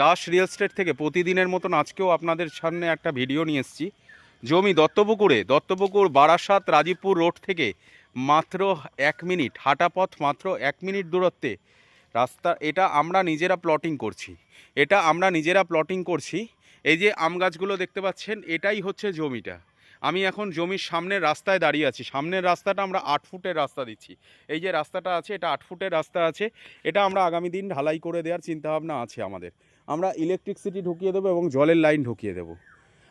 Das real estate থেকে প্রতিদিনের মতন আজকেও আপনাদের সামনে একটা ভিডিও নিয়ে এসেছি। জমি দত্তপুকুরে, দত্তপুকুর বারাসাত রাজীবপুর রোড থেকে মাত্র এক মিনিট হাঁটা পথ মাত্র এক মিনিট দূরত্বে। রাস্তা, এটা আমরা নিজেরা প্লটিং করছি। এটা আমরা নিজেরা প্লটিং করছি। এই যে আম গাছগুলো দেখতে পাচ্ছেন, এটাই হচ্ছে জমিটা। আমি এখন জমির সামনের রাস্তায় দাঁড়িয়ে আছি। সামনের রাস্তাটা আমরা আট ফুটের রাস্তা দিচ্ছি। এই যে রাস্তাটা আছে, এটা আট ফুটের রাস্তা আছে। এটা আমরা আগামী দিন ঢালাই করে দেওয়ার চিন্তাভাবনা আছে আমাদের। আমরা ইলেকট্রিসিটি ঢুকিয়ে দেবো এবং জলের লাইন ঢুকিয়ে দেবো।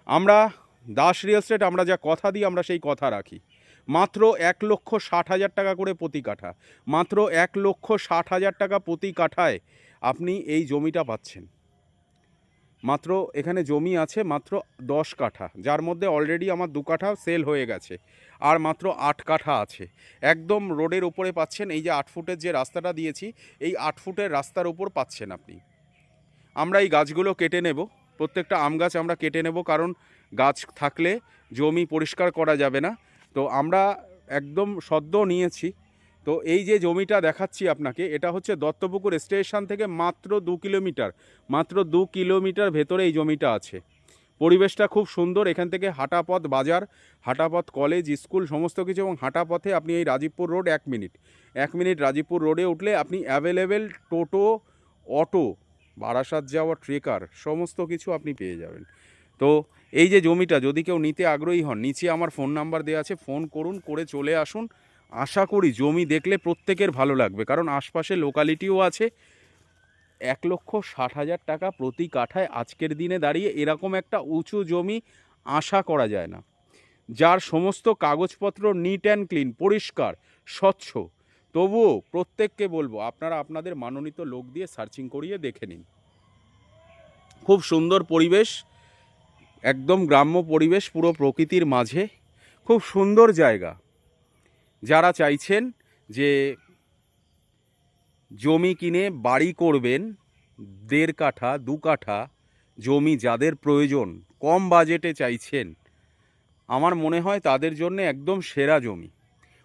আমরা দাস রিয়েল এস্টেট আমরা যা কথা দিই, আমরা সেই কথা রাখি। মাত্র এক লক্ষ ষাট হাজার টাকা করে প্রতি কাঠা। মাত্র এক লক্ষ ষাট হাজার টাকা প্রতি কাঠায় আপনি এই জমিটা পাচ্ছেন। মাত্র এখানে জমি আছে মাত্র দশ কাঠা, যার মধ্যে অলরেডি আমার দু কাঠা সেল হয়ে গেছে, আর মাত্র আট কাঠা আছে। একদম রোডের উপরে পাচ্ছেন, এই যে আট ফুটের যে রাস্তাটা দিয়েছি, এই আট ফুটের রাস্তার উপর পাচ্ছেন আপনি। আমরা এই গাছগুলো কেটে নেব, প্রত্যেকটা আম গাছ আমরা কেটে নেব, কারণ গাছ থাকলে জমি পরিষ্কার করা যাবে না। তো আমরা একদম সদ্য নিয়েছি তো এই যে জমিটা দেখাচ্ছি আপনাকে, এটা হচ্ছে দত্তপুকুর স্টেশন থেকে মাত্র দু কিলোমিটার, মাত্র দু কিলোমিটার ভেতরে এই জমিটা আছে। পরিবেশটা খুব সুন্দর, এখান থেকে হাঁটাপথ বাজার, হাঁটাপথ কলেজ, স্কুল, সমস্ত কিছু এবং হাঁটাপথে আপনি এই রাজীবপুর রোড এক মিনিট। এক মিনিট রাজীবপুর রোডে উঠলে আপনি অ্যাভেলেবেল টোটো, অটো, বারাসাত যাওয়া ট্রেকার, সমস্ত কিছু আপনি পেয়ে যাবেন। তো এই যে জমিটা, যদি কেউ নিতে আগ্রহী হন, নিচে আমার ফোন নাম্বার দেওয়া আছে, ফোন করুন, করে চলে আসুন। আশা করি জমি দেখলে প্রত্যেকের ভালো লাগবে, কারণ আশপাশে লোকালিটিও আছে। এক লক্ষ ষাট হাজার টাকা প্রতি কাঠায় আজকের দিনে দাঁড়িয়ে এরকম একটা উঁচু জমি আশা করা যায় না। যার সমস্ত কাগজপত্র নিট অ্যান্ড ক্লিন পরিষ্কার, স্বচ্ছ, তবুও প্রত্যেককে বলব, আপনারা আপনাদের মানোনীত লোক দিয়ে সার্চিং করিয়ে দেখে নিন। খুব সুন্দর পরিবেশ, একদম গ্রাম্য পরিবেশ পুরো প্রকৃতির মাঝে, খুব সুন্দর জায়গা। যারা চাইছেন যে জমি কিনে বাড়ি করবেন, দেড় কাঠা, দু কাঠা জমি যাদের প্রয়োজন, কম বাজেটে চাইছেন, আমার মনে হয় তাদের জন্য একদম সেরা জমি।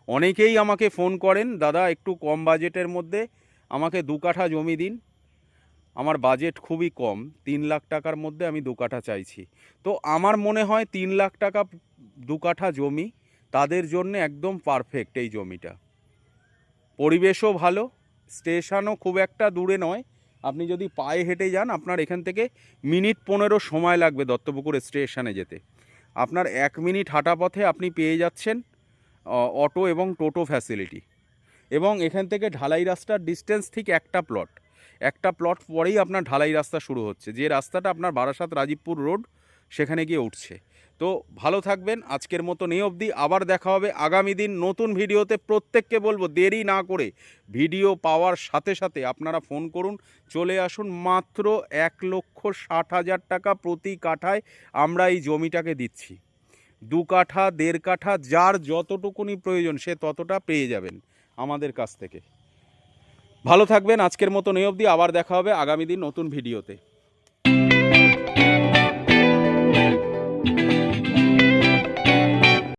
অনেকেই আমাকে ফোন করেন, দাদা, একটু কম বাজেটের মধ্যে আমাকে দু কাঠা জমি দিন। আমার বাজেট খুবই কম, তিন লাখ টাকার মধ্যে আমি দু কাঠা চাইছি। তো আমার মনে হয় তিন লাখ টাকা দু কাঠা জমি তাদের জন্য একদম পারফেক্ট এই জমিটা। পরিবেশও ভালো স্টেশনও খুব একটা দূরে নয়। আপনি যদি পায়ে হেঁটে যান, আপনার এখান থেকে মিনিট পনেরো সময় লাগবে দত্তপুকুর স্টেশনে যেতে। আপনার এক মিনিট হাঁটা পথে আপনি পেয়ে যাচ্ছেন অটো এবং টোটো ফ্যাসিলিটি এবং এখান থেকে ঢালাই রাস্তার ডিস্টেন্স ঠিক একটা প্লট একটা প্লট পরেই আপনার ঢালাই রাস্তা শুরু হচ্ছে। যে রাস্তাটা আপনার বারাসাত রাজীবপুর রোড সেখানে গিয়ে উঠছে। তো ভালো থাকবেন, আজকের মতো এই অবধি। আবার দেখা হবে আগামী দিন নতুন ভিডিওতে। প্রত্যেককে বলব, দেরি না করে ভিডিও পাওয়ার সাথে সাথে আপনারা ফোন করুন। চলে আসুন মাত্র এক লক্ষ ষাট হাজার টাকা প্রতি কাঠায় আমরা এই জমিটাকে দিচ্ছি। দু কাঠা, দেড় কাঠা, যার যতটুকুনি প্রয়োজন সে ততটা পেয়ে যাবেন আমাদের কাছ থেকে। ভালো থাকবেন, আজকের মতো এই অবধি। আবার দেখা হবে আগামী দিন নতুন ভিডিওতে।